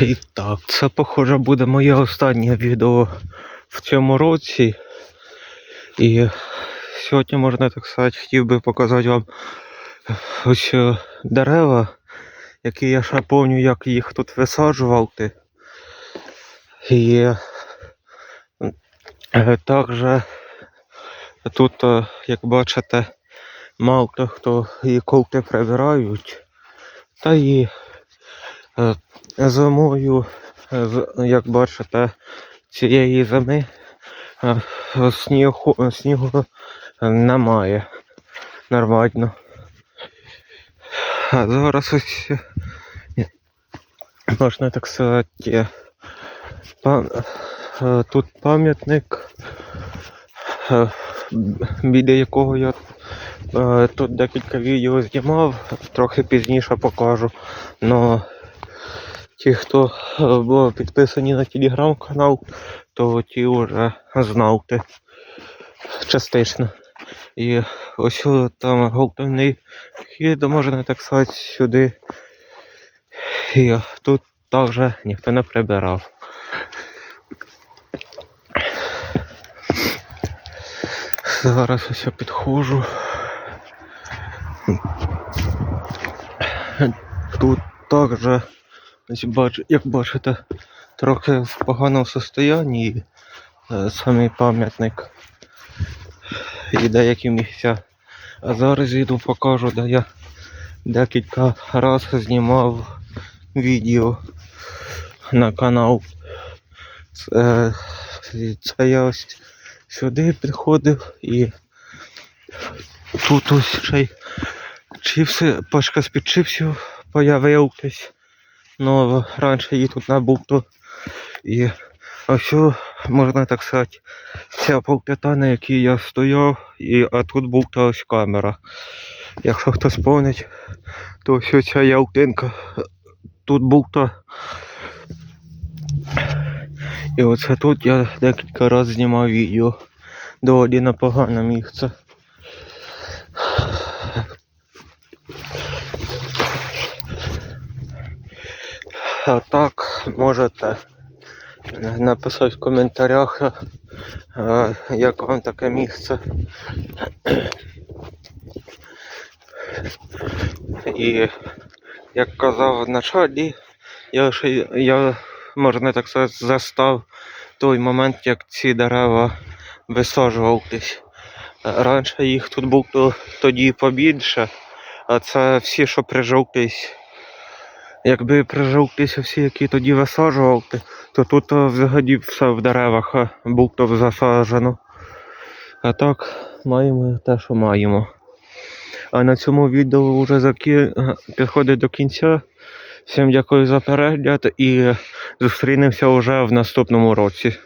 І так, це похоже буде моє останнє відео в цьому році. І сьогодні, можна так сказати, хотів би показати вам ось е, дерева, які я ще пам'ятаю, як їх тут висаджував. ти. І е, також тут, е, як бачите, мало хто, і ковти прибирають. Та і зимою, е, як бачите, цієї зими е, снігу, снігу немає нормально. А зараз ось е, можна так сказати, тут пам'ятник, біля якого я тут декілька відео знімав, трохи пізніше покажу. Но ті, хто е, був підписані на телеграм-канал, то ті вже знавте частично. І ось там головний вхід, можна так сказати, сюди. І тут також ніхто не прибирав. Зараз ось я підходжу. Тут також, як бачите, трохи в поганому стані е, самий пам'ятник і деякі місця. А зараз йду покажу, де я декілька разів знімав відео на канал. Це, це я ось сюди підходив і тут ось ще й чіпси, пачка з-під чіпсів появилась. Ну, раніше її тут не було. І ось, можна так сказати, ця полп'ята, на якій я стояв, і, а тут була ось камера. Якщо хтось пам'ятає, то ось ця ялтинка тут була. І оце тут я декілька разів знімав відео. Доволі непогане місце. А так можете написати в коментарях, е, як вам таке місце. І як казав в началі, я ще я можна так сказати застав той момент, як ці дерева висаджувались. Раніше їх тут було тоді побільше, а це всі, що прижовтись. Якби прижовтися всі, які тоді висаджував, то тут е, взагалі все в деревах е, було засаджено. А так, маємо те, що маємо. А на цьому відео вже закі... е, підходить до кінця. Всім дякую за перегляд і зустрінемося вже в наступному році.